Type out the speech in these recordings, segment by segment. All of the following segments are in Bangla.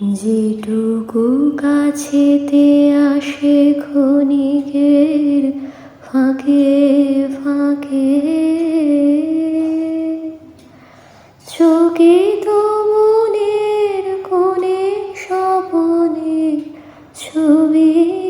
যেটুকু কাছেতে আসে ক্ষণিকের ফাঁকে ফাঁকে। চকিত মনের কোণে স্বপনে ছবি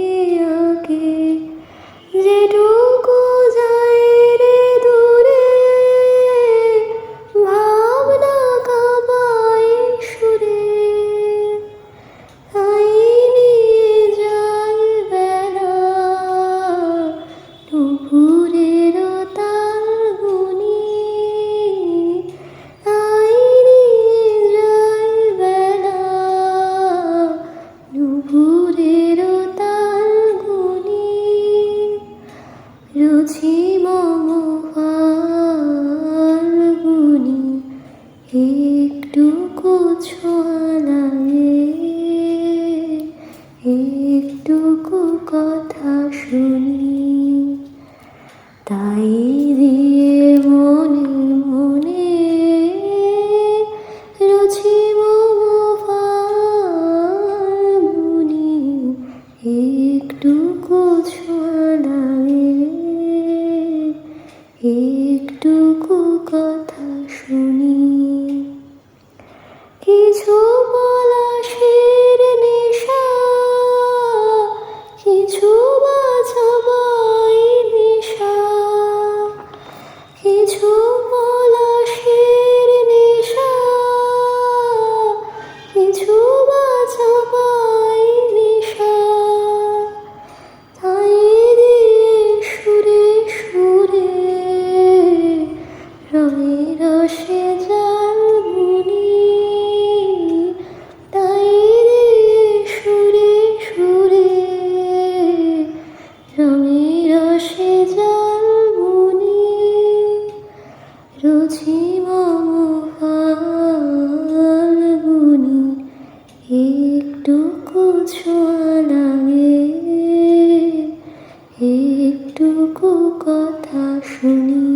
ছোঁয়া ছোঁয়ালায় একটুকু কথা শুনি। তাই দিয়ে মনে মনে রুচি মনি একটুকু ছোঁয়ালায় একটু ছোঁয়া লাগে একটু কথা শুনি।